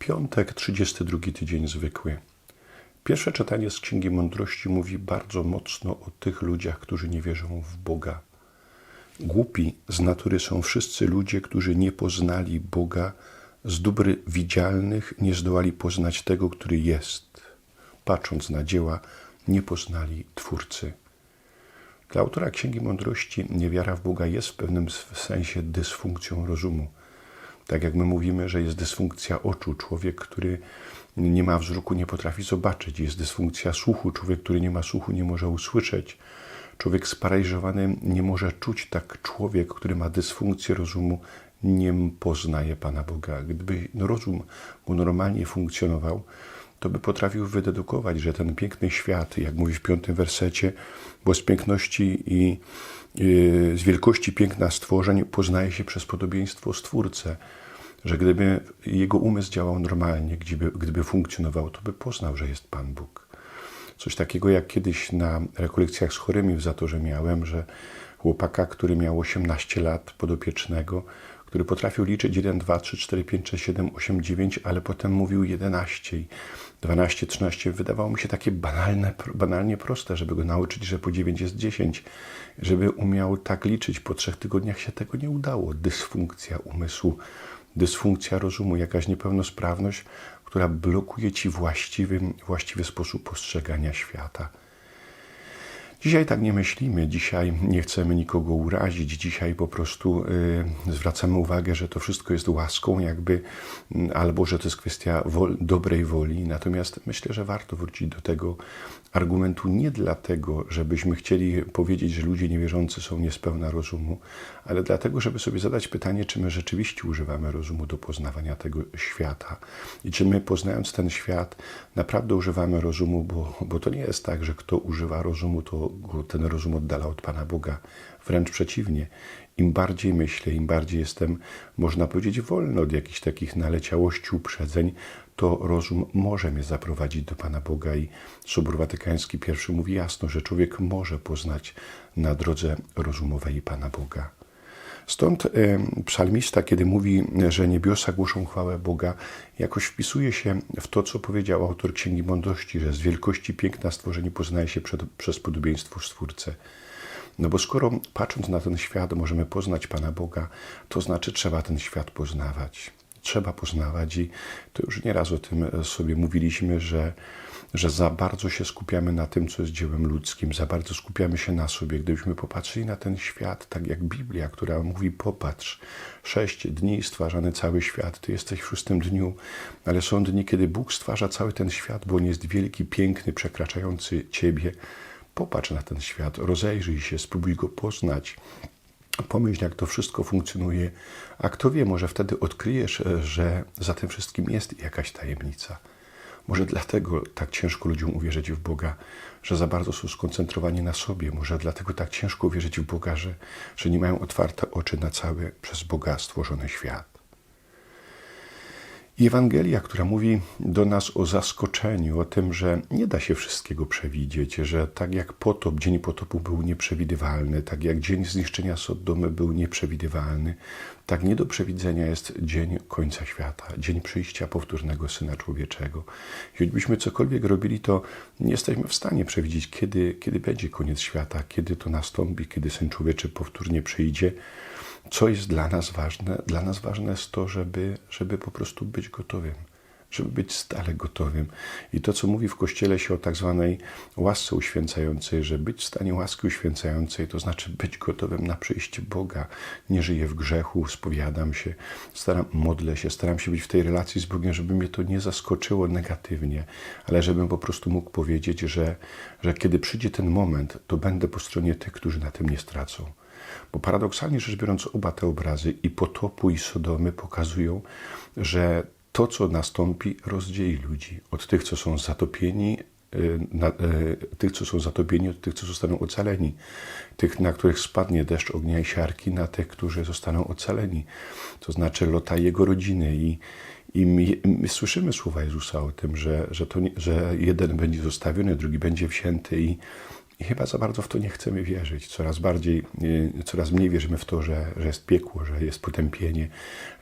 Piątek, 32 tydzień zwykły. Pierwsze czytanie z Księgi Mądrości mówi bardzo mocno o tych ludziach, którzy nie wierzą w Boga. Głupi z natury są wszyscy ludzie, którzy nie poznali Boga, z dóbr widzialnych nie zdołali poznać tego, który jest. Patrząc na dzieła, nie poznali Twórcy. Dla autora Księgi Mądrości niewiara w Boga jest w pewnym sensie dysfunkcją rozumu. Tak jak my mówimy, że jest dysfunkcja oczu, człowiek, który nie ma wzroku, nie potrafi zobaczyć. Jest dysfunkcja słuchu, człowiek, który nie ma słuchu, nie może usłyszeć. Człowiek sparaliżowany nie może czuć, tak człowiek, który ma dysfunkcję rozumu, nie poznaje Pana Boga. Gdyby rozum mu normalnie funkcjonował, to by potrafił wydedukować, że ten piękny świat, jak mówi w piątym wersecie, bo z piękności i yy, z wielkości piękna stworzeń poznaje się przez podobieństwo Stwórcę. Że gdyby jego umysł działał normalnie, gdyby, gdyby funkcjonował, to by poznał, że jest Pan Bóg. Coś takiego jak kiedyś na rekolekcjach z chorymi w Zatorze miałem, że chłopaka, który miał 18 lat podopiecznego, który potrafił liczyć 1, 2, 3, 4, 5, 6, 7, 8, 9, ale potem mówił 11 i 12, 13. Wydawało mi się takie banalne, banalnie proste, żeby go nauczyć, że po 9 jest 10. Żeby umiał tak liczyć. Po trzech tygodniach się tego nie udało. Dysfunkcja umysłu, dysfunkcja rozumu, jakaś niepełnosprawność, która blokuje ci właściwy, właściwy sposób postrzegania świata. Dzisiaj tak nie myślimy, dzisiaj nie chcemy nikogo urazić, dzisiaj po prostu y, zwracamy uwagę, że to wszystko jest łaską, jakby, y, albo że to jest kwestia wol, dobrej woli. Natomiast myślę, że warto wrócić do tego argumentu nie dlatego, żebyśmy chcieli powiedzieć, że ludzie niewierzący są niespełna rozumu, ale dlatego, żeby sobie zadać pytanie, czy my rzeczywiście używamy rozumu do poznawania tego świata i czy my, poznając ten świat, naprawdę używamy rozumu, bo, bo to nie jest tak, że kto używa rozumu, to ten rozum oddala od Pana Boga. Wręcz przeciwnie. Im bardziej myślę, im bardziej jestem, można powiedzieć, wolny od jakichś takich naleciałości, uprzedzeń, to rozum może mnie zaprowadzić do Pana Boga. I Sobór Watykański I mówi jasno, że człowiek może poznać na drodze rozumowej Pana Boga. Stąd psalmista, kiedy mówi, że niebiosa głoszą chwałę Boga, jakoś wpisuje się w to, co powiedział autor Księgi Mądrości, że z wielkości piękna stworzenie poznaje się przed, przez podobieństwo Stwórcę. No bo skoro patrząc na ten świat możemy poznać Pana Boga, to znaczy trzeba ten świat poznawać. Trzeba poznawać i to już nieraz o tym sobie mówiliśmy, że że za bardzo się skupiamy na tym, co jest dziełem ludzkim, za bardzo skupiamy się na sobie. Gdybyśmy popatrzyli na ten świat, tak jak Biblia, która mówi: Popatrz, sześć dni stwarzany cały świat, ty jesteś w szóstym dniu, ale są dni, kiedy Bóg stwarza cały ten świat, bo on jest wielki, piękny, przekraczający ciebie. Popatrz na ten świat, rozejrzyj się, spróbuj go poznać. Pomyśl, jak to wszystko funkcjonuje, a kto wie, może wtedy odkryjesz, że za tym wszystkim jest jakaś tajemnica. Może dlatego tak ciężko ludziom uwierzyć w Boga, że za bardzo są skoncentrowani na sobie. Może dlatego tak ciężko uwierzyć w Boga, że, że nie mają otwarte oczy na cały przez Boga stworzony świat. I Ewangelia, która mówi do nas o zaskoczeniu, o tym, że nie da się wszystkiego przewidzieć, że tak jak potop, dzień potopu był nieprzewidywalny, tak jak dzień zniszczenia Sodomy był nieprzewidywalny, tak nie do przewidzenia jest dzień końca świata, dzień przyjścia powtórnego Syna Człowieczego. Choćbyśmy cokolwiek robili, to nie jesteśmy w stanie przewidzieć, kiedy, kiedy będzie koniec świata, kiedy to nastąpi, kiedy Syn Człowieczy powtórnie przyjdzie. Co jest dla nas ważne? Dla nas ważne jest to, żeby, żeby po prostu być gotowym, żeby być stale gotowym. I to, co mówi w Kościele się o tak zwanej łasce uświęcającej, że być w stanie łaski uświęcającej, to znaczy być gotowym na przyjście Boga. Nie żyję w grzechu, spowiadam się, staram, modlę się, staram się być w tej relacji z Bogiem, żeby mnie to nie zaskoczyło negatywnie, ale żebym po prostu mógł powiedzieć, że, że kiedy przyjdzie ten moment, to będę po stronie tych, którzy na tym nie stracą. Bo paradoksalnie rzecz biorąc, oba te obrazy i potopu, i Sodomy pokazują, że to, co nastąpi, rozdzieli ludzi od tych, co są zatopieni, y, na, y, tych, co są zatopieni, od tych, co zostaną ocaleni, tych, na których spadnie deszcz ognia i siarki, na tych, którzy zostaną ocaleni. To znaczy lota jego rodziny i, i my, my, słyszymy słowa Jezusa o tym, że, że, to że jeden będzie zostawiony, drugi będzie wzięty i I chyba za bardzo w to nie chcemy wierzyć. Coraz bardziej, y, coraz mniej wierzymy w to, że, że jest piekło, że jest potępienie,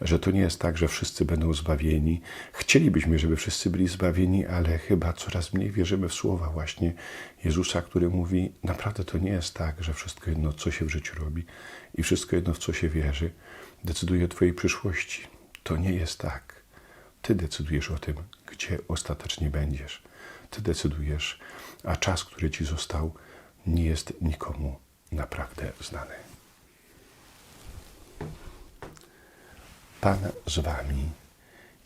że to nie jest tak, że wszyscy będą zbawieni. Chcielibyśmy, żeby wszyscy byli zbawieni, ale chyba coraz mniej wierzymy w słowa właśnie Jezusa, który mówi: Naprawdę to nie jest tak, że wszystko jedno, co się w życiu robi i wszystko jedno, w co się wierzy, decyduje o Twojej przyszłości. To nie jest tak. Ty decydujesz o tym, gdzie ostatecznie będziesz. Ty decydujesz, a czas, który ci został, nie jest nikomu naprawdę znany. Pan z wami.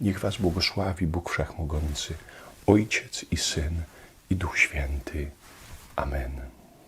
Niech was błogosławi Bóg Wszechmogący, Ojciec i Syn i Duch Święty. Amen.